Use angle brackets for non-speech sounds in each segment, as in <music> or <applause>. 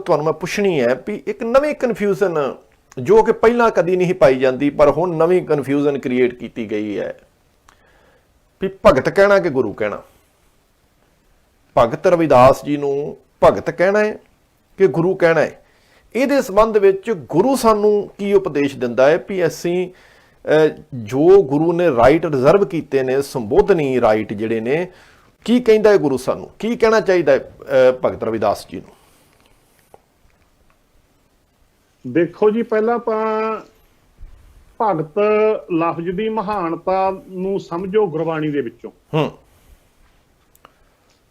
ਤੁਹਾਨੂੰ ਮੈਂ ਪੁੱਛਣੀ ਹੈ ਵੀ ਇੱਕ ਨਵੀਂ ਕਨਫਿਊਜ਼ਨ ਜੋ ਕਿ ਪਹਿਲਾਂ ਕਦੀ ਨਹੀਂ ਪਾਈ ਜਾਂਦੀ, ਪਰ ਹੁਣ ਨਵੀਂ ਕਨਫਿਊਜ਼ਨ ਕ੍ਰੀਏਟ ਕੀਤੀ ਗਈ ਹੈ। ਵੀ ਭਗਤ ਕਹਿਣਾ ਕਿ ਗੁਰੂ ਕਹਿਣਾ? ਭਗਤ ਰਵਿਦਾਸ ਜੀ ਨੂੰ ਭਗਤ ਕਹਿਣਾ ਹੈ ਕਿ ਗੁਰੂ ਕਹਿਣਾ ਹੈ? ਇਹਦੇ ਸੰਬੰਧ ਵਿੱਚ ਗੁਰੂ ਸਾਨੂੰ ਕੀ ਉਪਦੇਸ਼ ਦਿੰਦਾ ਹੈ? ਵੀ ਅਸੀਂ ਜੋ ਗੁਰੂ ਨੇ ਰਾਈਟ ਰਿਜ਼ਰਵ ਕੀਤੇ ਨੇ, ਸੰਬੋਧਨੀ ਰਾਈਟ ਜਿਹੜੇ ਨੇ, ਕੀ ਕਹਿੰਦਾ ਹੈ ਗੁਰੂ ਸਾਨੂੰ? ਕੀ ਕਹਿਣਾ ਚਾਹੀਦਾ ਹੈ ਭਗਤ ਰਵਿਦਾਸ ਜੀ ਨੂੰ? ਦੇਖੋ ਜੀ ਪਹਿਲਾਂ ਤਾਂ ਭਗਤ ਲਫ਼ਜ਼ ਦੀ ਮਹਾਨਤਾ ਨੂੰ ਸਮਝੋ ਗੁਰਬਾਣੀ ਦੇ ਵਿੱਚੋਂ। ਹੂੰ।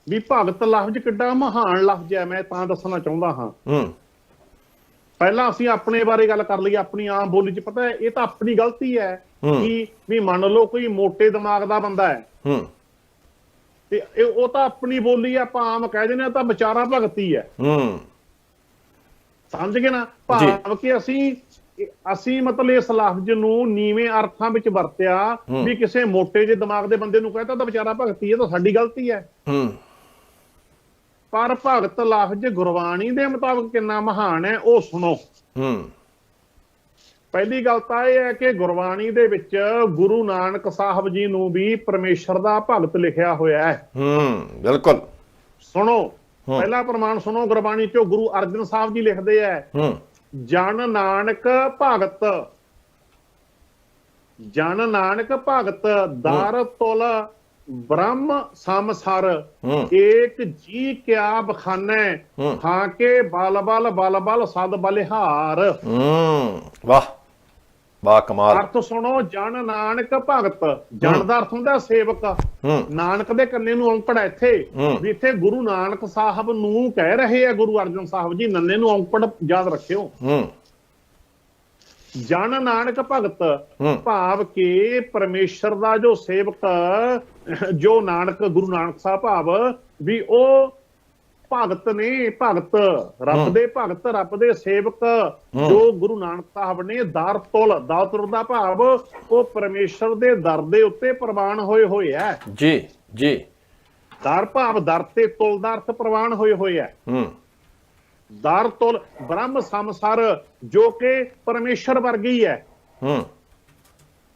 ਵੀ ਭਗਤ ਲਫ਼ਜ਼ ਕਿੱਡਾ ਮਹਾਨ ਲਫ਼ਜ਼ ਹੈ ਮੈਂ ਤਾਂ ਦੱਸਣਾ ਚਾਹੁੰਦਾ ਹਾਂ। ਹੂੰ। ਪਹਿਲਾਂ ਅਸੀਂ ਆਪਣੇ ਬਾਰੇ ਗੱਲ ਕਰ ਲਈ ਆਪਣੀ ਆਮ ਬੋਲੀ 'ਚ ਪਤਾ ਹੈ ਇਹ ਤਾਂ ਆਪਣੀ ਗਲਤੀ ਹੈ। ਕਿ ਵੀ ਮੰਨ ਲਓ ਕੋਈ ਮੋਟੇ ਦਿਮਾਗ ਦਾ ਬੰਦਾ ਹੈ। ਹੂੰ। ਤੇ ਉਹ ਤਾਂ ਆਪਣੀ ਬੋਲੀ ਆਪਾਂ ਆਮ ਕਹਿ ਦਿੰਦੇ ਆ ਤਾਂ ਵਿਚਾਰਾ ਭਗਤੀ ਹੈ। ਹੂੰ। ਸਮਝ ਗਏ ਨਾ? ਭਾਵ ਕਿ ਅਸੀਂ ਅਸੀਂ ਮਤਲਬ ਇਸ ਲਫ਼ਜ਼ ਨੂੰ ਨੀਵੇਂ ਅਰਥਾਂ ਵਿੱਚ ਵਰਤਿਆ। ਵੀ ਕਿਸੇ ਮੋਟੇ ਜਿਹੇ ਦਿਮਾਗ ਦੇ ਬੰਦੇ ਨੂੰ ਕਹਤਾ ਤਾਂ ਵਿਚਾਰਾ ਭਗਤੀ ਹੈ ਤਾਂ ਸਾਡੀ ਗਲਤੀ ਹੈ। ਹੂੰ। ਪਰ ਭਗਤ ਲਫ਼ਜ਼ ਗੁਰਬਾਣੀ ਦੇ ਮੁਤਾਬਕ ਕਿੰਨਾ ਮਹਾਨ ਹੈ ਉਹ ਸੁਣੋ। ਹੂੰ। ਪਹਿਲੀ ਗੱਲ ਤਾਂ ਇਹ ਹੈ ਕਿ ਗੁਰਬਾਣੀ ਦੇ ਵਿੱਚ ਗੁਰੂ ਨਾਨਕ ਸਾਹਿਬ ਜੀ ਨੂੰ ਵੀ ਪਰਮੇਸ਼ਰ ਦਾ ਭਗਤ ਲਿਖਿਆ ਹੋਇਆ ਹੈ। ਹੂੰ ਬਿਲਕੁਲ। ਸੁਣੋ। ਪਹਿਲਾ ਪ੍ਰਮਾਣ ਸੁਣੋ ਗੁਰਬਾਣੀ ਚੋਂ ਗੁਰੂ ਅਰਜਨ ਸਾਹਿਬ ਜੀ ਲਿਖਦੇ ਹੂੰ। ਜਨ ਨਾਨਕ ਭਗਤ। ਜਨ ਨਾਨਕ ਭਗਤ ਦਰ ਤੁਲ ਬ੍ਰਹਮ ਸਮਸਰ ਹੂੰ। ਏਕ ਜੀ ਕਿਆ ਬਖਾਨੈ ਹੂੰ। ਕੇ ਬਲ ਬਲ ਬਲ ਬਲ ਸਦ ਬਲਿਹਾਰ। ਵਾਹ। ਵਾਹ ਕਮਾਲ। ਅਰਥ ਸੁਣੋ ਜਨ ਨਾਨਕ ਭਗਤ। ਜਨ ਦਾ ਅਰਥ ਹੁੰਦਾ ਸੇਵਕ। ਨਾਨਕ ਦੇ ਕੰਨੇ ਨੂੰ ਔਂਕੜ ਇੱਥੇ। ਵੀ ਇੱਥੇ ਗੁਰੂ ਨਾਨਕ ਸਾਹਿਬ ਨੂੰ ਕਹਿ ਰਹੇ ਆ ਗੁਰੂ ਅਰਜਨ ਸਾਹਿਬ ਜੀ ਨੰਨੇ ਨੂੰ ਔਂਕੜ ਯਾਦ ਰੱਖਿਓ। ਜਨ ਨਾਨਕ ਭਗਤ। ਭਾਵ ਕਿ ਪਰਮੇਸ਼ਰ ਦਾ ਜੋ ਸੇਵਕ ਜੋ ਨਾਨਕ ਗੁਰੂ ਨਾਨਕ ਸਾਹਿਬ ਭਾਵ ਵੀ ਉਹ ਭਗਤ ਨੇ ਭਗਤ ਰੱਬ। ਦੇ ਭਗਤ ਰੱਬ ਦੇ ਸੇਵਕ ਜੋ ਗੁਰੂ ਨਾਨਕ ਸਾਹਿਬ ਨੇ ਦਰ ਤੁਲ ਦਾਤੁਰ ਦਾ ਭਾਵ ਉਹ ਪਰਮੇਸ਼ਰ ਦੇ ਦਰ ਦੇ ਉੱਤੇ ਪ੍ਰਵਾਨ ਹੋਏ ਹੋਏ ਹੈ ਜੀ ਜੀ। ਦਰ ਭਾਵ ਦਰ ਤੇ ਤੁਲ ਦਾ ਅਰਥ ਪ੍ਰਵਾਨ ਹੋਏ ਹੋਏ ਹੈ ਹੂੰ। ਦਰ ਤੁਲ ਬ੍ਰਹਮ ਸੰਸਾਰ ਜੋ ਕਿ ਪਰਮੇਸ਼ਰ ਵਰਗੀ ਹੈ ਹੂੰ।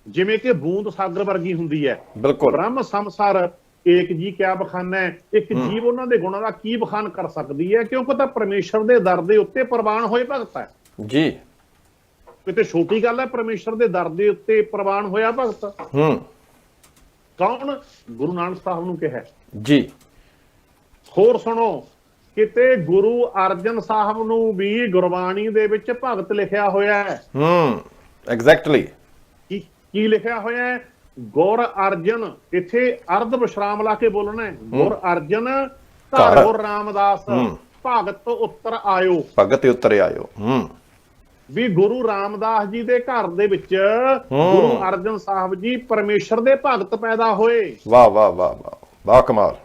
ਜਿਵੇਂ ਕਿ ਬੂੰਦ ਸਾਗਰ ਵਰਗੀ ਹੁੰਦੀ ਹੈ ਬਿਲਕੁਲ। ਬ੍ਰਹਮ ਸੰਸਾਰ ਏਕ ਜੀ ਕਿਆ ਬਖਾਨਾ ਹੈ? ਇੱਕ ਜੀਵ ਉਹਨਾਂ ਦੇ ਗੁਣਾਂ ਦਾ ਕੀ ਬਖਾਨ ਕਰ ਸਕਦੀ ਹੈ? ਕਿਉਂਕਿ ਤਾਂ ਪਰਮੇਸ਼ਰ ਦੇ ਦਰ ਦੇ ਉੱਤੇ ਪ੍ਰਵਾਨ ਹੋਏ ਭਗਤ ਹੈ। ਜੀ। ਕਿਤੇ ਛੋਟੀ ਗੱਲ ਹੈ ਪਰਮੇਸ਼ਰ ਦੇ ਦਰ ਦੇ ਉੱਤੇ ਪ੍ਰਵਾਨ ਹੋਇਆ ਭਗਤ। ਹੂੰ। ਕੌਣ? ਗੁਰੂ ਨਾਨਕ ਸਾਹਿਬ ਨੂੰ ਕਿਹਾ। ਜੀ। ਹੋਰ ਸੁਣੋ ਕਿਤੇ ਗੁਰੂ ਅਰਜਨ ਸਾਹਿਬ ਨੂੰ ਵੀ ਗੁਰਬਾਣੀ ਦੇ ਵਿੱਚ ਭਗਤ ਲਿਖਿਆ ਹੋਇਆ ਹੈ? ਹੂੰ। ਐਗਜ਼ੈਕਟਲੀ ਕੀ ਕੀ ਲਿਖਿਆ ਹੋਇਆ ਹੈ? ਗੁਰ ਅਰਜਨ ਇੱਥੇ ਅਰਧ ਵਿਸ਼ਰਾਮ ਲਾ ਕੇ ਬੋਲਣਾ ਹੈ। ਗੁਰ ਅਰਜਨ। ਧਰ ਗੁਰ ਰਾਮਦਾਸ। ਭਗਤ ਉੱਤਰ ਆਇਓ। ਭਗਤ ਤੇ ਉਤਰੇ ਆਇਓ। ਹੂੰ। ਵੀ ਗੁਰੂ ਰਾਮਦਾਸ ਜੀ ਦੇ ਘਰ ਦੇ ਵਿੱਚ। ਗੁਰੂ ਅਰਜਨ ਸਾਹਿਬ ਜੀ ਪਰਮੇਸ਼ਰ ਦੇ ਭਗਤ ਪੈਦਾ ਹੋਏ। ਵਾਹ ਵਾਹ ਵਾਹ ਵਾਹ। ਵਾਹ ਕਮਾਲ।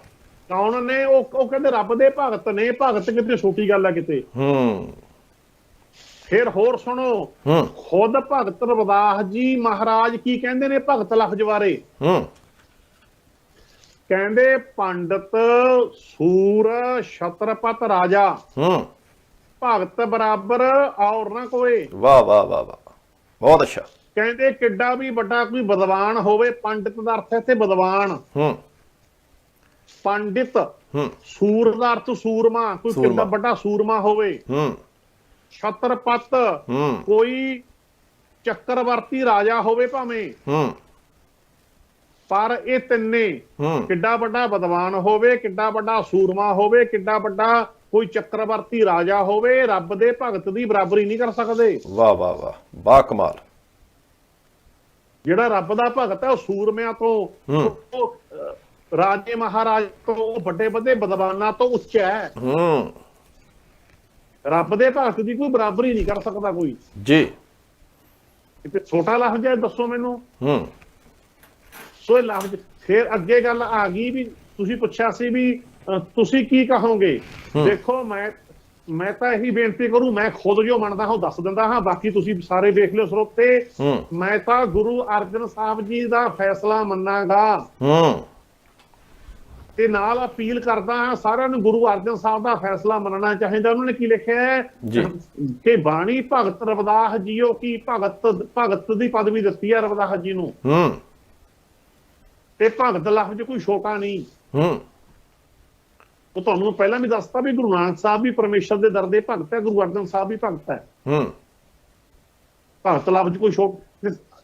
ਕੌਣ ਨੇ? ਉਹ ਉਹ ਕਹਿੰਦੇ ਰੱਬ ਦੇ ਭਗਤ ਨੇ। ਭਗਤ ਕਿਤੇ ਛੋਟੀ ਗੱਲ ਹੈ ਕਿਤੇ। ਹੂੰ। ਫਿਰ ਹੋਰ ਸੁਣੋ। ਖੁਦ ਭਗਤ ਰਵਿਦਾਸ ਜੀ ਮਹਾਰਾਜ ਕੀ ਕਹਿੰਦੇ ਨੇ ਭਗਤ ਲਫ਼ਜ਼ ਬਾਰੇ? ਕਹਿੰਦੇ ਪੰਡਤ ਸੂਰ ਛਤਰਪਤ ਰਾਜਾ। ਭਗਤ ਬਰਾਬਰ ਔਰ ਨਾ ਕੋਏ। ਵਾਹ ਵਾਹ ਵਾਹ ਵਾਹ। ਬਹੁਤ ਅੱਛਾ। ਕਹਿੰਦੇ ਕਿੱਡਾ ਵੀ ਵੱਡਾ ਕੋਈ ਵਿਦਵਾਨ ਹੋਵੇ ਪੰਡਿਤ ਦਾ ਅਰਥ ਹੈ ਇੱਥੇ ਵਿਦਵਾਨ। ਹੂੰ। ਪੰਡਿਤ ਹੂੰ। ਸੂਰ ਦਾ ਅਰਥ ਸੂਰਮਾ ਕੋਈ। ਕਿੱਡਾ ਵੱਡਾ ਸੂਰਮਾ ਹੋਵੇ। ਹੂੰ। ਛਤਰਪਤ ਹੂੰ। ਕੋਈ ਚੱਕਰਵਰਤੀ ਰਾਜਾ ਹੋਵੇ ਭਾਵੇਂ। ਹੂੰ। ਪਰ ਇਹ ਤਿੰਨੇ ਕਿੱਡਾ ਵੱਡਾ ਵਿਦਵਾਨ ਹੋਵੇ ਕਿੱਡਾ ਵੱਡਾ ਸੂਰਮਾ ਹੋਵੇ ਕਿੱਡਾ ਵੱਡਾ ਕੋਈ ਚੱਕਰਵਰਤੀ ਰਾਜਾ ਹੋਵੇ ਰੱਬ ਦੇ ਭਗਤ ਦੀ ਬਰਾਬਰੀ ਨਹੀਂ ਕਰ ਸਕਦੇ। ਵਾਹ ਵਾਹ ਵਾਹ। ਵਾਹ ਕਮਾਲ। ਜਿਹੜਾ ਰੱਬ ਦਾ ਭਗਤ ਹੈ ਉਹ ਸੂਰਮਿਆਂ ਤੋਂ ਰਾਜੇ ਮਹਾਰਾਜ ਤੋਂ ਵੱਡੇ ਵੱਡੇ ਵਿਦਵਾਨਾਂ ਤੋਂ ਉੱਚਾ ਹੈ। ਹੂੰ। ਰੱਬ ਦੇ ਭਗਤ ਦੀ ਕੋਈ ਬਰਾਬਰੀ ਨਹੀਂ ਕਰ ਸਕਦਾ ਕੋਈ। ਜੀ। ਕਿਤੇ ਛੋਟਾ ਲਫ਼ਜ਼ ਹੈ ਦੱਸੋ ਮੈਨੂੰ। ਹੂੰ। ਸੋ ਇਹ ਲਫ਼ਜ਼ ਫਿਰ ਅੱਗੇ ਗੱਲ ਆ ਗਈ ਵੀ ਤੁਸੀਂ ਪੁੱਛਿਆ ਸੀ ਵੀ ਤੁਸੀਂ ਕੀ ਕਹੋਗੇ? ਦੇਖੋ ਮੈਂ ਮੈਂ ਤਾਂ ਇਹੀ ਬੇਨਤੀ ਕਰੂ ਮੈਂ ਖੁਦ ਜੋ ਮੰਨਦਾ ਹਾਂ ਉਹ ਦੱਸ ਦਿੰਦਾ ਹਾਂ ਬਾਕੀ ਤੁਸੀਂ ਸਾਰੇ ਵੇਖ ਲਿਓ ਸਰੋਤੇ। ਮੈਂ ਤਾਂ ਗੁਰੂ ਅਰਜਨ ਸਾਹਿਬ ਜੀ ਦਾ ਫੈਸਲਾ ਮੰਨਾਗਾ। ਹੂੰ। ਤੇ ਨਾਲ ਅਪੀਲ ਕਰਦਾ ਹਾਂ ਸਾਰਿਆਂ ਨੂੰ ਗੁਰੂ ਅਰਜਨ ਸਾਹਿਬ ਦਾ ਫੈਸਲਾ ਮੰਨਣਾ ਚਾਹੀਦਾ। ਉਹਨਾਂ ਨੇ ਕੀ ਲਿਖਿਆ ਹੈ। ਕਿ ਬਾਣੀ ਭਗਤ ਰਵਿਦਾਸ ਜੀਓ ਕੀ ਭਗਤ ਭਗਤ ਦੀ ਪਦਵੀ ਦਿੱਤੀ ਹੈ ਰਵਿਦਾਸ ਜੀ ਨੂੰ। ਹੂੰ। ਤੇ ਭਗਤ ਲਫ਼ਜ਼ ਕੋਈ ਛੋਟਾ ਨਹੀਂ। ਹੂੰ। ਉਹ ਤੁਹਾਨੂੰ ਪਹਿਲਾਂ ਵੀ ਦੱਸਤਾ ਵੀ ਗੁਰੂ ਨਾਨਕ ਸਾਹਿਬ ਵੀ ਪਰਮੇਸ਼ਰ ਦੇ ਦਰ ਦੇ ਭਗਤ ਹੈ ਗੁਰੂ ਅਰਜਨ ਸਾਹਿਬ ਵੀ ਭਗਤ ਹੈ। ਹੂੰ। ਭਗਤ ਲਫ਼ਜ਼ ਕੋਈ ਛੋਟ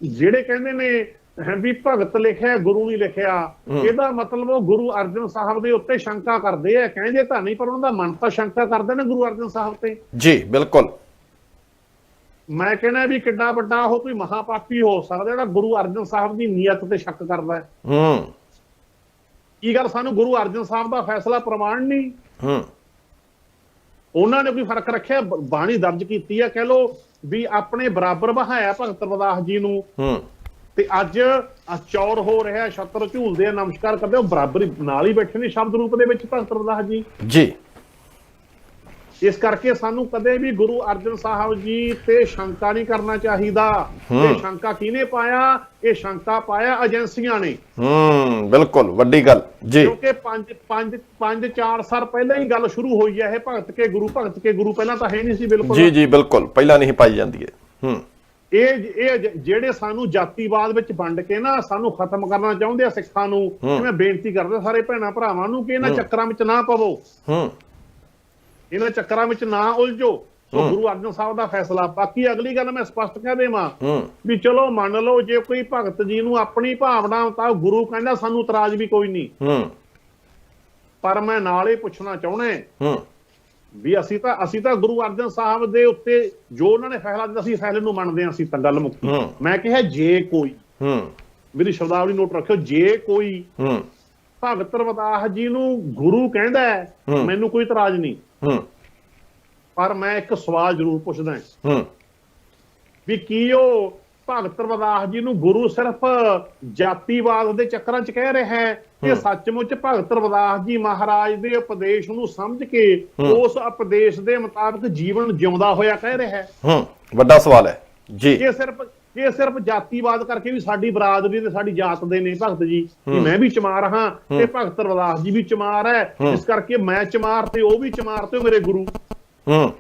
ਜਿਹੜੇ ਕਹਿੰਦੇ ਨੇ ਵੀ ਭਗਤ ਲਿਖਿਆ ਗੁਰੂ ਨਹੀਂ ਲਿਖਿਆ। ਇਹਦਾ ਮਤਲਬ ਉਹ ਗੁਰੂ ਅਰਜਨ ਸਾਹਿਬ ਦੇ ਉੱਤੇ ਸ਼ੰਕਾ ਕਰਦੇ ਆ। ਕਹਿੰਦੇ ਤਾਂ ਨਹੀਂ ਪਰ ਉਹਨਾਂ ਦਾ ਮਨ ਤਾਂ ਸ਼ੰਕਾ ਕਰਦੇ ਨੇ ਗੁਰੂ ਅਰਜਨ ਸਾਹਿਬ ਤੇ। ਜੀ ਬਿਲਕੁਲ। ਮੈਂ ਕਹਿੰਦਾ ਵੀ ਕਿੱਡਾ ਵੱਡਾ ਉਹ ਕੋਈ ਮਹਾਪਾਪੀ ਹੋ ਸਕਦਾ ਜਿਹੜਾ ਗੁਰੂ ਅਰਜਨ ਸਾਹਿਬ ਦੀ ਨੀਅਤ ਤੇ ਸ਼ੱਕ ਕਰਦਾ ਹੈ। ਹੂੰ। ਕੀ ਗੱਲ ਸਾਨੂੰ ਗੁਰੂ ਅਰਜਨ ਸਾਹਿਬ ਦਾ ਫੈਸਲਾ ਪ੍ਰਮਾਣ ਨਹੀਂ? ਹੂੰ। ਉਹਨਾਂ ਨੇ ਕੋਈ ਫ਼ਰਕ ਰੱਖਿਆ? ਬਾਣੀ ਦਰਜ ਕੀਤੀ ਹੈ ਕਹਿ ਲੋ ਵੀ ਆਪਣੇ ਬਰਾਬਰ ਬਹਾਇਆ ਭਗਤ ਰਵਿਦਾਸ ਜੀ ਨੂੰ। ਹੂੰ। ਤੇ ਅੱਜ ਚੌਰ ਹੋ ਰਿਹਾ ਛਤਰ ਝੂਲਦੇ ਆ ਨਮਸਕਾਰ ਕਰਦੇ ਆ, ਉਹ ਬਰਾਬਰ ਨਾਲ ਹੀ ਬੈਠੇ ਨੇ ਸ਼ਬਦ ਰੂਪ ਦੇ ਵਿੱਚ ਭਗਤ ਰਵਿਦਾਸ ਜੀ। ਜੀ। ਇਸ ਕਰਕੇ ਸਾਨੂੰ ਕਦੇ ਵੀ ਗੁਰੂ ਅਰਜਨ ਸਾਹਿਬ ਜੀ ਤੇ ਸ਼ੰਕਾ ਨਹੀਂ ਕਰਨਾ ਚਾਹੀਦਾ। ਇਹ ਸ਼ੰਕਾ ਕਿਹਨੇ ਪਾਇਆ? ਇਹ ਸ਼ੰਕਾ ਪਾਇਆ ਏਜੰਸੀਆਂ ਨੇ। ਹੂੰ ਬਿਲਕੁਲ ਵੱਡੀ ਗੱਲ। ਜੀ। ਕਿਉਂਕਿ ਪੰਜ ਪੰਜ ਪੰਜ ਚਾਰ ਸਾਲ ਪਹਿਲਾਂ ਹੀ ਗੱਲ ਸ਼ੁਰੂ ਹੋਈ ਹੈ ਇਹ ਭਗਤ ਕੇ ਗੁਰੂ ਭਗਤ ਕੇ ਗੁਰੂ ਪਹਿਲਾਂ ਤਾਂ ਹੈ ਨਹੀਂ ਸੀ ਬਿਲਕੁਲ। ਜੀ ਜੀ ਬਿਲਕੁਲ ਪਹਿਲਾਂ ਨਹੀਂ ਪਾਈ ਜਾਂਦੀ ਹੈ। ਹੂੰ। ਇਹ ਇਹ ਜਿਹੜੇ ਸਾਨੂੰ ਜਾਤੀਵਾਦ ਵਿੱਚ ਵੰਡ ਕੇ ਨਾ ਸਾਨੂੰ ਖਤਮ ਕਰਨਾ ਚਾਹੁੰਦੇ ਆ ਸਿੱਖਾਂ ਨੂੰ ਮੈਂ ਬੇਨਤੀ ਕਰਦਾ ਸਾਰੇ ਭੈਣਾਂ ਭਰਾਵਾਂ ਨੂੰ ਕਿ ਇਹਨਾਂ। ਚੱਕਰਾਂ ਵਿੱਚ ਨਾ ਪਵੋ। ਹੂੰ। ਇਹਨਾਂ ਚੱਕਰਾਂ ਵਿੱਚ ਨਾ ਉਲਝੋ। ਸੋ। ਗੁਰੂ ਅਰਜਨ ਸਾਹਿਬ ਦਾ ਫੈਸਲਾ। ਬਾਕੀ ਅਗਲੀ ਗੱਲ ਮੈਂ ਸਪਸ਼ਟ ਕਹਿ ਦੇਵਾਂ ਵੀ ਚਲੋ ਮੰਨ ਲਓ ਜੇ ਕੋਈ ਭਗਤ ਜੀ ਨੂੰ ਆਪਣੀ ਭਾਵਨਾ ਤਾਂ ਗੁਰੂ ਕਹਿੰਦਾ ਸਾਨੂੰ ਇਤਰਾਜ਼ ਵੀ ਕੋਈ ਨਹੀਂ। ਹੂੰ। ਪਰ ਮੈਂ ਨਾਲ ਹੀ ਪੁੱਛਣਾ ਚਾਹੁੰਦਾ ਹੂੰ। ਵੀ ਅਸੀਂ ਤਾਂ ਅਸੀਂ ਤਾਂ ਗੁਰੂ ਅਰਜਨ ਸਾਹਿਬ ਦੇ ਉੱਤੇ ਜੋ ਉਹਨਾਂ ਨੇ ਫੈਸਲਾ ਦਿੱਤਾ ਅਸੀਂ ਫੈਸਲੇ ਨੂੰ ਮੰਨਦੇ ਹਾਂ ਅਸੀਂ ਤਾਂ ਗੱਲ ਮੁੱਕੀ। ਮੈਂ ਕਿਹਾ ਜੇ ਕੋਈ ਹੂੰ। ਮੇਰੀ ਸ਼ਬਦਾਵਲੀ ਨੋਟ ਰੱਖਿਓ ਜੇ ਕੋਈ ਹੂੰ। ਭਗਤ ਰਵਿਦਾਸ ਜੀ ਨੂੰ ਗੁਰੂ ਕਹਿੰਦਾ ਹੈ, ਹੂੰ। ਮੈਨੂੰ ਕੋਈ ਇਤਰਾਜ਼ ਨਹੀਂ। ਹੂੰ। ਪਰ ਮੈਂ ਇੱਕ ਸਵਾਲ ਜ਼ਰੂਰ ਪੁੱਛਦਾ ਹਾਂ। ਹੂੰ। ਵੀ ਕੀ ਉਹ ਭਗਤ ਰਵਿਦਾਸ ਜੀ ਨੂੰ ਗੁਰੂ ਸਿਰਫ ਜਾਤੀਵਾਦ ਦੇ ਚੱਕਰਾਂ 'ਚ ਕਹਿ ਰਿਹਾ ਹੈ ਕਿ ਹੂੰ। ਸੱਚਮੁੱਚ ਭਗਤ ਰਵਿਦਾਸ ਜੀ ਮਹਾਰਾਜ ਦੇ ਉਪਦੇਸ਼ ਨੂੰ ਸਮਝ ਕੇ। ਉਸ ਉਪਦੇਸ਼ ਦੇ ਮੁਤਾਬਕ ਜੀਵਨ ਜਿਉਂਦਾ ਹੋਇਆ ਕਹਿ ਰਿਹਾ ਹੈ ਹੂੰ ਵੱਡਾ ਸਵਾਲ ਹੈ ਜੀ ਇਹ ਸਿਰਫ ਇਹ ਸਿਰਫ ਜਾਤੀਵਾਦ ਕਰਕੇ ਵੀ ਸਾਡੀ ਬਰਾਦਰੀ ਤੇ ਸਾਡੀ ਜਾਤ ਦੇ ਨੇ ਭਗਤ ਜੀ ਕਿ। ਮੈਂ ਵੀ ਚਮਾਰ ਹਾਂ ਤੇ। ਭਗਤ ਰਵਿਦਾਸ ਜੀ ਵੀ ਚਮਾਰ ਹੈ। ਇਸ ਕਰਕੇ ਮੈਂ ਚਮਾਰ ਤੇ ਉਹ ਵੀ ਚਮਾਰ ਤੇ ਮੇਰੇ ਗੁਰੂ ਹੂੰ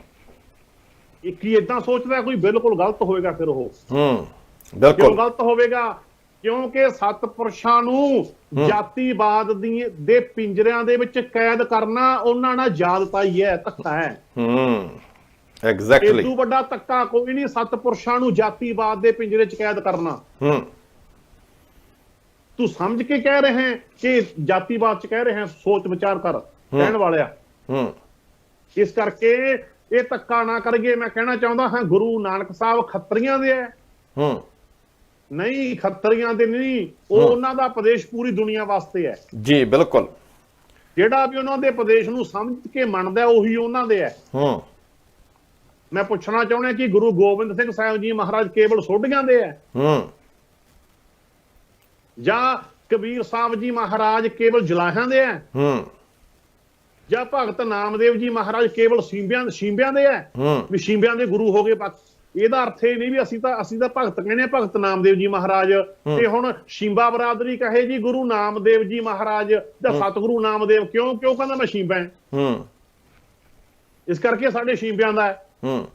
ਇਹ ਕੀ ਇਦਾਂ ਸੋਚਦਾ ਕੋਈ ਬਿਲਕੁਲ ਗਲਤ ਹੋਵੇਗਾ ਫਿਰ ਉਹ। ਹੂੰ ਬਿਲਕੁਲ। ਗਲਤ ਹੋਵੇਗਾ? ਕਿਉਂਕਿ ਸਤਪੁਰਸ਼ਾਂ ਨੂੰ ਜਾਤੀਵਾਦ ਦੀ ਦੇ ਪਿੰਜਰਿਆਂ ਦੇ ਵਿੱਚ ਕੈਦ ਕਰਨਾ ਉਹਨਾਂ ਨਾਲ ਜਾਦਤਾ ਹੀ ਹੈ ਧੱਕਾ ਹੈ। ਹੂੰ ਐਗਜ਼ੈਕਟਲੀ ਇਦੋਂ ਵੱਡਾ ਧੱਕਾ ਕੋਈ ਨਹੀਂ ਸਤਪੁਰਸ਼ਾਂ ਨੂੰ ਜਾਤੀਵਾਦ ਦੇ ਪਿੰਜਰੇ 'ਚ ਕੈਦ ਕਰਨਾ। ਹੂੰ। ਤੂੰ ਸਮਝ ਕੇ ਕਹਿ ਰਹੇ ਹੈ ਕਿ ਜਾਤੀਵਾਦ 'ਚ ਕਹਿ ਰਹੇ ਹੈ? ਸੋਚ ਵਿਚਾਰ ਕਰ ਕਹਿਣ ਵਾਲਿਆ। ਹੂੰ। ਇਸ ਕਰਕੇ ਇਹ ਧੱਕਾ ਨਾ ਕਰੀਏ ਮੈਂ ਕਹਿਣਾ ਚਾਹੁੰਦਾ ਹਾਂ ਗੁਰੂ ਨਾਨਕ ਸਾਹਿਬ ਖੱਤਰੀਆਂ ਦੇ ਹੈ। ਹੂੰ। ਨਹੀਂ ਖੱਤਰੀਆਂ ਦੇ ਨਹੀਂ ਉਹ। ਉਹਨਾਂ ਦਾ ਉਪਦੇਸ਼ ਪੂਰੀ ਦੁਨੀਆ ਵਾਸਤੇ ਹੈ। ਜੀ ਬਿਲਕੁਲ। ਜਿਹੜਾ ਵੀ ਉਹਨਾਂ ਦੇ ਉਪਦੇਸ਼ ਨੂੰ ਸਮਝ ਕੇ ਮੰਨਦਾ ਉਹੀ ਉਹਨਾਂ ਦੇ ਹੈ। ਹੂੰ। ਮੈਂ ਪੁੱਛਣਾ ਚਾਹੁੰਦਾ ਕਿ ਗੁਰੂ ਗੋਬਿੰਦ ਸਿੰਘ ਸਾਹਿਬ ਜੀ ਮਹਾਰਾਜ ਕੇਵਲ ਸੋਢੀਆਂ ਦੇ ਹੈ? ਹੂੰ। ਜਾਂ ਕਬੀਰ ਸਾਹਿਬ ਜੀ ਮਹਾਰਾਜ ਕੇਵਲ ਜਲਾਹਾਂ ਦੇ ਹੈ? ਹੂੰ। ਜਾਂ ਭਗਤ ਨਾਮਦੇਵ ਜੀ ਮਹਾਰਾਜ ਕੇਵਲ ਸ਼ੀਂਬਿਆਂ ਸ਼ੀਂਬਿਆਂ ਦੇ ਹੈ। ਵੀ ਸ਼ੀਂਬਿਆਂ ਦੇ ਗੁਰੂ ਹੋ ਗਏ ਬਸ। ਇਹਦਾ ਅਰਥ ਇਹ ਨਹੀਂ ਵੀ ਅਸੀਂ ਤਾਂ ਅਸੀਂ ਤਾਂ ਭਗਤ ਕਹਿੰਦੇ ਹਾਂ ਭਗਤ ਨਾਮਦੇਵ ਜੀ ਮਹਾਰਾਜ। ਤੇ ਹੁਣ ਸ਼ੀਂਬਾ ਬਰਾਦਰੀ ਕਹੇ ਜੀ ਗੁਰੂ ਨਾਮਦੇਵ ਜੀ ਮਹਾਰਾਜ ਜਾਂ ਸਤਿਗੁਰੂ ਨਾਮਦੇਵ ਕਿਉਂ ਕਿਉਂ ਕਹਿੰਦਾ ਮੈਂ ਸ਼ੀਂਬਾ ਹਾਂ? ਇਸ ਕਰਕੇ ਸਾਡੇ ਸ਼ੀਂਬਿਆਂ ਦਾ ਹੈ। ਹੂੰ।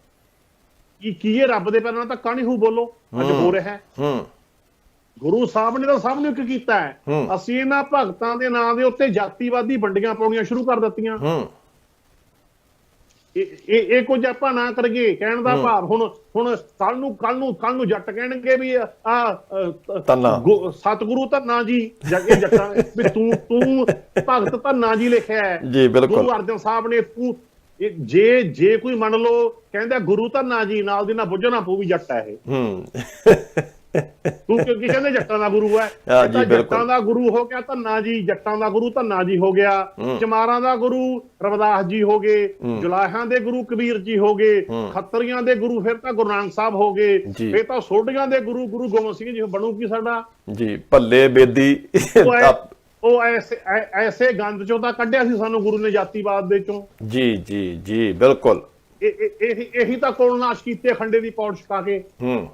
ਕੀ ਕੀ ਇਹ ਰੱਬ ਦੇ ਪੈਰਾਂ ਨਾਲ ਧੱਕਾ ਨਹੀਂ ਹੋ ਬੋਲੋ? ਅੱਜ ਹੂੰ। ਹੋ ਰਿਹਾ ਹੈ। ਹੂੰ। ਗੁਰੂ ਸਾਹਿਬ ਨੇ ਤਾਂ ਸਭ ਨੂੰ ਇੱਕ ਕੀਤਾ ਹੈ। ਅਸੀਂ ਇਹਨਾਂ ਭਗਤਾਂ ਦੇ ਨਾਂ ਦੇ ਉੱਤੇ ਜਾਤੀਵਾਦੀ ਵੰਡੀਆਂ ਪਾਉਣੀਆਂ ਸ਼ੁਰੂ ਕਰ ਦਿੱਤੀਆਂ। ਇਹ ਇਹ ਕੁਝ ਆਪਾਂ ਨਾ ਕਰੀਏ ਕਹਿਣ ਦਾ। ਭਾਵ ਹੁਣ ਹੁਣ ਕੱਲ ਨੂੰ ਕੱਲ ਨੂੰ ਕੱਲ ਨੂੰ ਜੱਟ ਕਹਿਣਗੇ ਵੀ ਆ ਸਤਿਗੁਰੂ ਧੰਨਾ ਜੀ ਜੱਗੇ ਜੱਟਾਂ ਵੀ ਤੂੰ ਤੂੰ ਭਗਤ ਧੰਨਾ ਜੀ ਲਿਖਿਆ ਹੈ। ਜੀ ਬਿਲਕੁਲ। ਗੁਰੂ ਅਰਜਨ ਸਾਹਿਬ ਨੇ ਤੂੰ ਜੇ ਜੇ ਕੋਈ ਮੰਨ ਲਓ ਕਹਿੰਦਾ ਗੁਰੂ ਧੰਨਾ ਜੀ ਨਾਲ ਦੀ ਨਾਲ ਬੁੱਝਣਾ ਪਊ ਵੀ ਜੱਟ ਹੈ ਇਹ। ਹੂੰ। ਤੂੰ ਕਿਉਂਕਿ ਕਹਿੰਦੇ ਜੱਟਾਂ ਦਾ ਗੁਰੂ ਹੈ ਤਾਂ। ਜੱਟਾਂ ਦਾ ਗੁਰੂ ਹੋ ਗਿਆ ਧੰਨਾ ਜੀ ਜੱਟਾਂ ਦਾ ਗੁਰੂ ਧੰਨਾ ਜੀ ਹੋ ਗਿਆ। ਚਮਾਰਾਂ ਦਾ ਗੁਰੂ ਰਵਿਦਾਸ ਜੀ ਹੋ ਗਏ। ਜੁਲਾਹਾਂ ਦੇ ਗੁਰੂ ਕਬੀਰ ਜੀ ਹੋ ਗਏ। ਖੱਤਰੀਆਂ ਦੇ ਗੁਰੂ ਫਿਰ ਤਾਂ ਗੁਰੂ ਨਾਨਕ ਸਾਹਿਬ ਹੋ ਗਏ। ਫਿਰ ਤਾਂ ਸੋਢੀਆਂ ਦੇ ਗੁਰੂ ਗੁਰੂ ਗੋਬਿੰਦ ਸਿੰਘ ਜੀ ਬਣੂ ਕੀ ਸਾਡਾ? ਜੀ ਭੱਲੇ ਬੇਦੀ। ਉਹ ਐਸੇ ਐਸੇ ਗੰਦ ਚੋਂ ਤਾਂ ਕੱਢਿਆ ਸੀ ਸਾਨੂੰ ਗੁਰੂ ਨੇ ਜਾਤੀਵਾਦ ਦੇ ਚੋਂ। ਜੀ ਜੀ ਜੀ ਬਿਲਕੁਲ। ਇਹ ਇਹ- ਇਹੀ ਤਾਂ ਕੋਲ ਨਾਸ਼ ਕੀਤੇ ਖੰਡੇ ਦੀ ਪੌੜ ਛਕਾ ਕੇ। ਹੂੰ।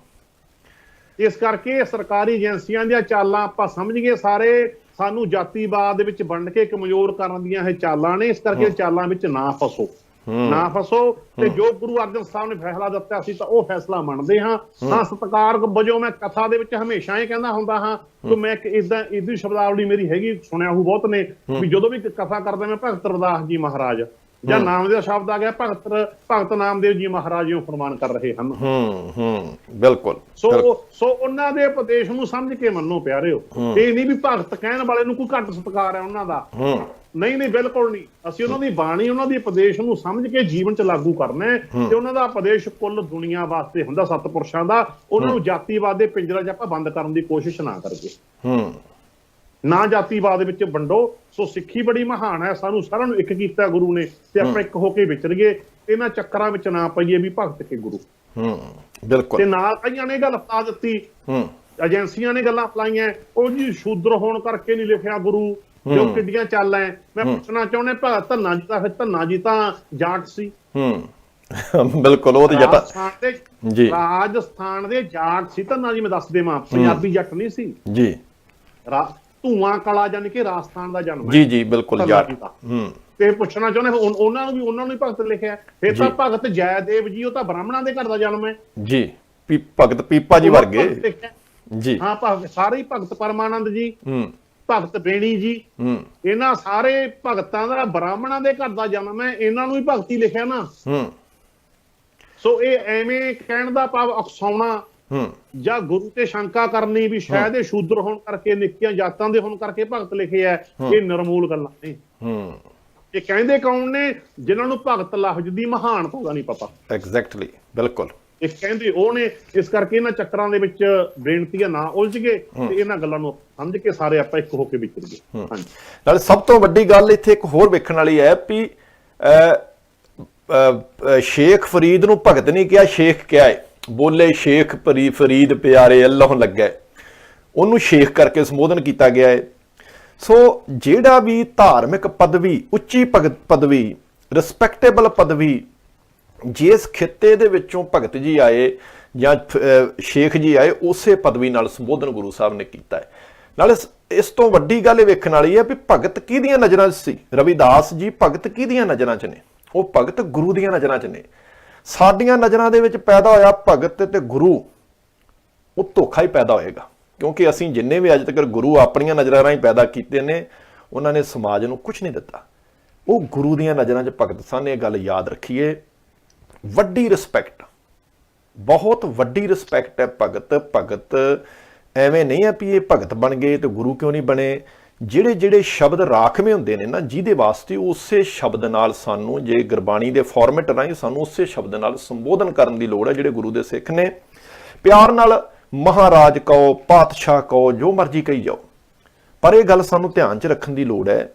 ਇਸ ਕਰਕੇ ਸਰਕਾਰੀ ਏਜੰਸੀਆਂ ਦੀਆਂ ਚਾਲਾਂ ਆਪਾਂ ਸਮਝ ਗਏ ਸਾਰੇ ਸਾਨੂੰ ਜਾਤੀਵਾਦ ਦੇ ਵਿੱਚ ਵੰਡ ਕੇ ਕਮਜ਼ੋਰ ਕਰਨ ਦੀਆਂ ਇਹ ਚਾਲਾਂ ਨੇ ਇਸ ਕਰਕੇ ਚਾਲਾਂ ਵਿੱਚ ਨਾ ਫਸੋ। ਨਾ ਫਸੋ ਤੇ ਜੋ ਗੁਰੂ ਅਰਜਨ ਸਾਹਿਬ ਨੇ ਫੈਸਲਾ ਦਿੱਤਾ ਸੀ ਤਾਂ ਉਹ ਫੈਸਲਾ ਮੰਨਦੇ ਹਾਂ। ਹਾਂ। ਸਤਕਾਰ ਵਜੋਂ ਮੈਂ ਕਥਾ ਦੇ ਵਿੱਚ ਹਮੇਸ਼ਾ ਇਹ ਕਹਿੰਦਾ ਹੁੰਦਾ ਹਾਂ ਕਿ ਮੈਂ ਇੱਕ ਇਦਾਂ ਇਦੀ ਸ਼ਬਦਾਵਲੀ ਮੇਰੀ ਹੈਗੀ ਸੁਣਿਆ ਹੋ ਬਹੁਤ ਨੇ ਵੀ ਜਦੋਂ ਵੀ ਕਥਾ ਕਰਦਾ ਮੈਂ ਭਗਤ ਰਵਿਦਾਸ ਜੀ ਮਹਾਰਾਜ। ਜਾਂ ਨਾਮ ਦਾ ਸ਼ਬਦ ਆ ਗਿਆ ਭਗਤ ਭਗਤ ਨਾਮਦੇਵ ਜੀ ਮਹਾਰਾਜ ਨੂੰ ਫਰਮਾਨ ਕਰ ਰਹੇ ਹਨ। ਹੂੰ ਹੂੰ ਬਿਲਕੁਲ ਸੋ ਸੋ ਉਹਨਾਂ ਦੇ ਉਪਦੇਸ਼ ਨੂੰ ਸਮਝ ਕੇ ਮੰਨੋ ਪਿਆਰਿਓ। ਇਹ ਨਹੀਂ ਵੀ ਭਗਤ ਕਹਿਣ ਵਾਲੇ ਨੂੰ ਕੋਈ ਘੱਟ ਸਤਿਕਾਰ ਹੈ ਉਹਨਾਂ ਦਾ। ਹੂੰ। ਨਹੀਂ ਨਹੀਂ ਬਿਲਕੁਲ ਨਹੀਂ। ਅਸੀਂ ਉਹਨਾਂ ਦੀ ਬਾਣੀ ਉਹਨਾਂ ਦੀ ਉਪਦੇਸ਼ ਨੂੰ ਸਮਝ ਕੇ ਜੀਵਨ 'ਚ ਲਾਗੂ ਕਰਨਾ ਹੈ ਤੇ ਉਹਨਾਂ ਦਾ ਉਪਦੇਸ਼ ਕੁੱਲ ਦੁਨੀਆ ਵਾਸਤੇ ਹੁੰਦਾ ਸਤਪੁਰਸ਼ਾਂ ਦਾ। ਉਹਨਾਂ ਨੂੰ ਜਾਤੀਵਾਦ ਦੇ ਪਿੰਜਰਾ 'ਚ ਆਪਾਂ ਬੰਦ ਕਰਨ ਦੀ ਕੋਸ਼ਿਸ਼ ਨਾ ਕਰੀਏ। ਹੂੰ। ਨਾ ਜਾਤੀਵਾਦ ਵਿੱਚ ਵੰਡੋ ਸੋ ਸਿੱਖੀ ਬੜੀ ਮਹਾਨ ਹੈ ਸਾਨੂੰ ਸਾਰਿਆਂ ਨੂੰ ਇੱਕ ਕੀਤਾ ਗੁਰੂ ਨੇ ਤੇ ਆਪਾਂ ਇੱਕ ਹੋ ਕੇ ਵਿਚਰੀਏ ਇਹਨਾਂ ਚੱਕਰਾਂ ਵਿੱਚ ਨਾ ਪਈਏ ਵੀ ਭਗਤ ਕੇ ਗੁਰੂ। ਹੂੰ ਤੇ ਬਿਲਕੁਲ ਨਾਲ ਕਈਆਂ ਨੇ ਗੱਲ ਫਤਾ ਦਿੱਤੀ ਹੂੰ। ਏਜੰਸੀਆਂ ਨੇ ਗੱਲਾਂ ਫਲਾਈਆਂ ਉਹ ਜੀ ਸ਼ੂਦਰ ਹੋਣ ਕਰਕੇ ਨਹੀਂ ਲਿਖਿਆ ਗੁਰੂ ਜੋ ਕਿੱਡੀਆਂ ਚਾਲਾਂ ਐ। ਮੈਂ ਪੁੱਛਣਾ ਚਾਹੁੰਦਾ ਭਗਤ ਧੰਨਾ ਜੀ ਤਾਂ ਫਿਰ ਧੰਨਾ ਜੀ ਤਾਂ ਜਾਟ ਸੀ। ਹੂੰ। <laughs> ਬਿਲਕੁਲ ਉਹ ਤੇ ਜੱਟ ਜੀ। ਰਾਜਸਥਾਨ ਦੇ ਜਾਟ ਸੀ ਧੰਨਾ ਜੀ ਮੈਂ ਦੱਸ ਦੇਵਾਂ ਪੰਜਾਬੀ ਜੱਟ ਨਹੀਂ ਸੀ। ਜੀ। ਧੂਆਂ ਕਲਾ ਜਾਨੀ ਕਿ ਰਾਜਸਥਾਨ ਦਾ ਜਨਮ ਹੈ। ਜੀ ਜੀ ਬਿਲਕੁਲ ਦਾ। ਹੂੰ। ਤੇ ਪੁੱਛਣਾ ਚਾਹੁੰਦੇ ਉਹਨਾਂ ਨੂੰ ਵੀ ਉਹਨਾਂ ਨੂੰ ਹੀ ਭਗਤ ਲਿਖਿਆ ਫਿਰ ਤਾਂ ਭਗਤ ਜੈਦੇਵ ਜੀ ਉਹ ਤਾਂ ਬ੍ਰਾਹਮਣਾਂ ਦੇ ਘਰ ਦਾ ਜਨਮ ਹੈ। ਜੀ ਭਗਤ ਪੀਪਾ ਜੀ ਵਰਗੇ। ਜੀ। ਹਾਂ ਭਗਤ ਸਾਰੇ ਹੀ ਭਗਤ ਪਰਮਾਨੰਦ ਜੀ ਹੂੰ। ਭਗਤ ਬੇਣੀ ਜੀ। ਹੂੰ। ਇਹਨਾਂ ਸਾਰੇ ਭਗਤਾਂ ਦਾ ਬ੍ਰਾਹਮਣਾਂ ਦੇ ਘਰ ਦਾ ਜਨਮ ਹੈ। ਇਹਨਾਂ ਨੂੰ ਹੀ ਭਗਤੀ ਲਿਖਿਆ ਨਾ। ਹੂੰ। ਸੋ ਇਹ ਐਵੇਂ ਕਹਿਣ ਦਾ ਭਾਵ ਅਕਸਾਉਣਾ ਹੂੰ। ਜਾਂ ਗੁਰੂ ਤੇ ਸ਼ੰਕਾ ਕਰਨੀ ਵੀ ਸ਼ਾਇਦ ਇਹ ਸ਼ੂਦਰ ਹੋਣ ਕਰਕੇ ਨਿੱਕੀਆਂ ਜਾਤਾਂ ਦੇ ਹੋਣ ਕਰਕੇ ਭਗਤ ਲਿਖੇ ਐ ਇਹ ਨਿਰਮੂਲ ਗੱਲਾਂ ਨੇ। ਹੂੰ। ਇਹ ਕਹਿੰਦੇ ਕੌਣ ਨੇ? ਜਿਨ੍ਹਾਂ ਨੂੰ ਭਗਤ ਲਫ਼ਜ਼ ਦੀ ਮਹਾਨਤਾ ਦਾ ਨਹੀਂ ਪਤਾ। ਐਗਜ਼ੈਕਟਲੀ ਬਿਲਕੁਲ। ਇਹ ਕਹਿੰਦੇ ਉਹ ਨੇ ਇਸ ਕਰਕੇ ਇਹਨਾਂ ਚੱਕਰਾਂ ਦੇ ਵਿੱਚ ਬੇਨਤੀਆਂ ਨਾ ਉਲਝ ਗਏ ਤੇ ਇਹਨਾਂ ਗੱਲਾਂ ਨੂੰ ਸਮਝ ਕੇ ਸਾਰੇ ਆਪਾਂ ਇੱਕ ਹੋ ਕੇ ਵਿਚਰੀਏ ਹਾਂਜੀ। ਨਾਲ ਸਭ ਤੋਂ ਵੱਡੀ ਗੱਲ ਇੱਥੇ ਇੱਕ ਹੋਰ ਵੇਖਣ ਵਾਲੀ ਹੈ ਵੀ ਸ਼ੇਖ ਫਰੀਦ ਨੂੰ ਭਗਤ ਨਹੀਂ ਕਿਹਾ ਸ਼ੇਖ ਕਿਹਾ ਹੈ ਬੋਲੇ ਸ਼ੇਖ ਪਰੀ ਫਰੀਦ ਪਿਆਰੇ ਅੱਲਾਹ ਲੱਗਾ। ਉਹਨੂੰ ਸ਼ੇਖ ਕਰਕੇ ਸੰਬੋਧਨ ਕੀਤਾ ਗਿਆ ਹੈ ਸੋ ਜਿਹੜਾ ਵੀ ਧਾਰਮਿਕ ਪਦਵੀ, ਉੱਚੀ ਭਗਤ ਪਦਵੀ ਰਿਸਪੈਕਟੇਬਲ ਪਦਵੀ ਜਿਸ ਖਿੱਤੇ ਦੇ ਵਿੱਚੋਂ ਭਗਤ ਜੀ ਆਏ ਜਾਂ ਸ਼ੇਖ ਜੀ ਆਏ, ਉਸੇ ਪਦਵੀ ਨਾਲ ਸੰਬੋਧਨ ਗੁਰੂ ਸਾਹਿਬ ਨੇ ਕੀਤਾ ਹੈ ਨਾਲ ਇਸ ਤੋਂ ਵੱਡੀ ਗੱਲ ਇਹ ਵੇਖਣ ਵਾਲੀ ਹੈ ਵੀ ਭਗਤ ਕਿਹਦੀਆਂ ਨਜ਼ਰਾਂ 'ਚ ਸੀ? ਰਵਿਦਾਸ ਜੀ ਭਗਤ ਕਿਹਦੀਆਂ ਨਜ਼ਰਾਂ 'ਚ ਨੇ? ਉਹ ਭਗਤ ਗੁਰੂ ਦੀਆਂ ਨਜ਼ਰਾਂ 'ਚ ਨੇ। ਸਾਡੀਆਂ ਨਜ਼ਰਾਂ ਦੇ ਵਿੱਚ ਪੈਦਾ ਹੋਇਆ ਭਗਤ ਤੇ ਗੁਰੂ ਉਹ ਧੋਖਾ ਹੀ ਪੈਦਾ ਹੋਏਗਾ। ਕਿਉਂਕਿ ਅਸੀਂ ਜਿੰਨੇ ਵੀ ਅੱਜ ਤੱਕ ਗੁਰੂ ਆਪਣੀਆਂ ਨਜ਼ਰਾਂ ਰਾਹੀਂ ਪੈਦਾ ਕੀਤੇ ਨੇ, ਉਹਨਾਂ ਨੇ ਸਮਾਜ ਨੂੰ ਕੁਝ ਨਹੀਂ ਦਿੱਤਾ। ਉਹ ਗੁਰੂ ਦੀਆਂ ਨਜ਼ਰਾਂ 'ਚ ਭਗਤ ਸਨ, ਇਹ ਗੱਲ ਯਾਦ ਰੱਖੀਏ। ਵੱਡੀ ਰਿਸਪੈਕਟ ਬਹੁਤ ਵੱਡੀ ਰਿਸਪੈਕਟ ਹੈ ਭਗਤ। ਭਗਤ ਐਵੇਂ ਨਹੀਂ ਹੈ ਵੀ ਇਹ ਭਗਤ ਬਣ ਗਏ ਤੇ ਗੁਰੂ ਕਿਉਂ ਨਹੀਂ ਬਣੇ? ਜਿਹੜੇ ਜਿਹੜੇ ਸ਼ਬਦ ਰਾਖਵੇਂ ਹੁੰਦੇ ਨੇ ਨਾ, ਜਿਹਦੇ ਵਾਸਤੇ ਉਸੇ ਸ਼ਬਦ ਨਾਲ ਸਾਨੂੰ ਜੇ ਗੁਰਬਾਣੀ ਦੇ ਫਾਰਮੈਟ ਰਾਹੀਂ ਸਾਨੂੰ ਉਸੇ ਸ਼ਬਦ ਨਾਲ ਸੰਬੋਧਨ ਕਰਨ ਦੀ ਲੋੜ ਹੈ, ਜਿਹੜੇ ਗੁਰੂ ਦੇ ਸਿੱਖ ਨੇ। ਪਿਆਰ ਨਾਲ ਮਹਾਰਾਜ ਕਹੋ, ਪਾਤਸ਼ਾਹ ਕਹੋ, ਜੋ ਮਰਜ਼ੀ ਕਹੀ ਜਾਓ। ਪਰ ਇਹ ਗੱਲ ਸਾਨੂੰ ਧਿਆਨ 'ਚ ਰੱਖਣ ਦੀ ਲੋੜ ਹੈ